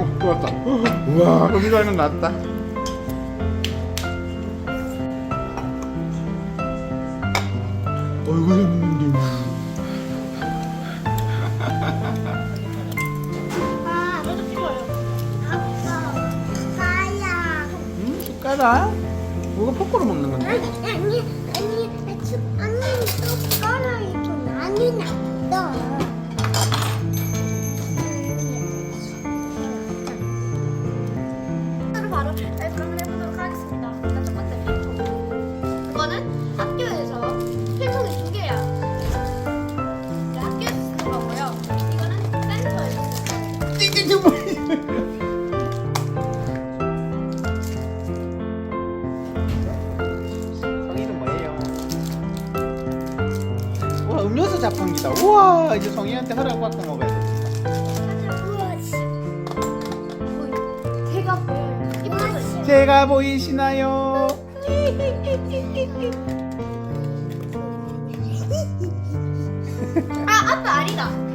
우와 거기서 하면 낫다 어이구 재밌는데 아, 저도 찍어요. 아빠, 가야. 음 숟가락? 이거 포크로 먹는 건데 아니, 아니, 아니, 숟가락이 더 많이 났어. 와 음료수 자판기다 우와 이제 성이한테 허락받고 먹어야 돼 제가 보여요. 제가 보이시나요? 아, 아빠 아니다.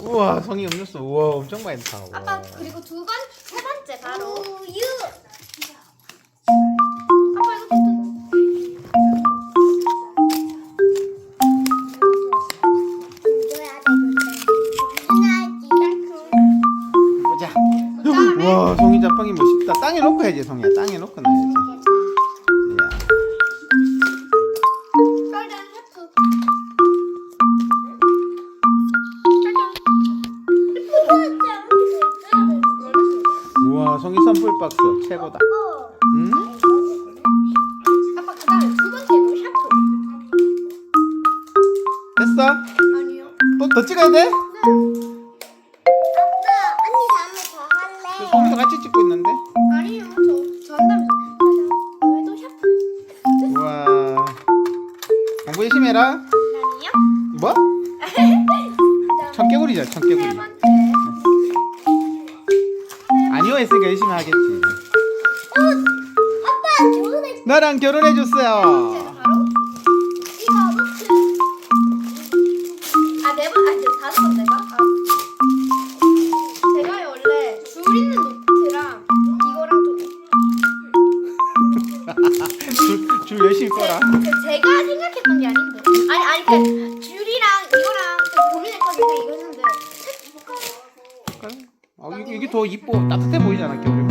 우와 성이 음료수. 우와 엄청 많이 타. 아빠 그리고 두 번, 세 번째 바로 우유. 아빠 이거. 보자. 그다음에 우와 성이 자판기 멋있다. 땅에 놓고 해야지 성이야. 땅에 놓고 놔야지. 야. 박스 최고다 응? 아빠 그다음에 두 번째도 샤프. 됐어? 아니요. 또 더 찍어야 돼? 아빠, 언니 다음에 더 할래. 성이도 같이 찍고 있는데 아니요. 저 전담. 왜도 샤프? 우와 공부 열심히 해라 아니요. 뭐? 세 청개구리 번째. 아니요 했으니까 열심히 하겠지 아빠, 결혼해. 나랑 결혼해 번째는 주세요 바로 이거 노트. 아, 네 번, 아니, 다섯 번째가? 아. 제가 원래 줄 있는 노트랑 이거랑 좀 줄, 줄 열심히 꺼라 그 제가 생각했던 게 아닌데. 아니 아니 그 더 이뻐. 따뜻해 보이잖아 겨울에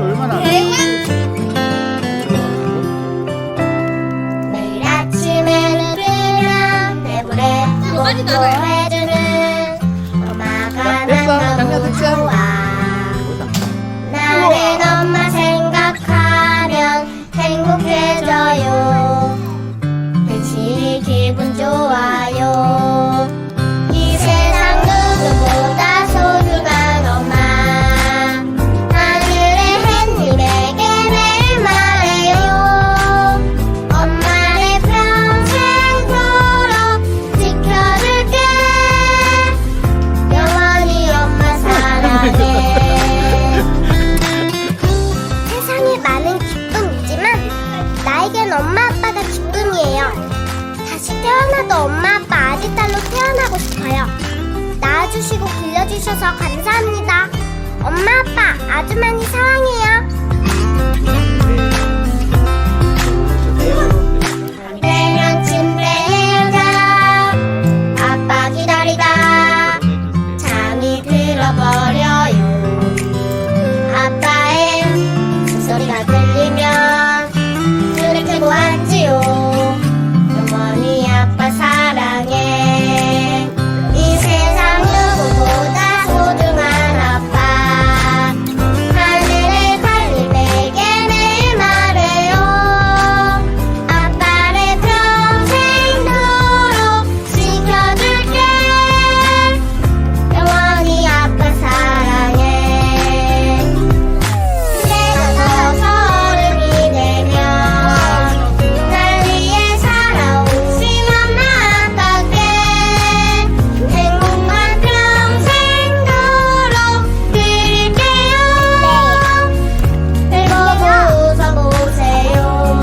음. 얼마나 안 돼? 매일 아침에 눈뜨면 내 볼에 뽀뽀해주는 엄마가 난너 장난 듣자. 와주시고 빌려주셔서 감사합니다. 엄마, 아빠, 아주 많이 사랑해요.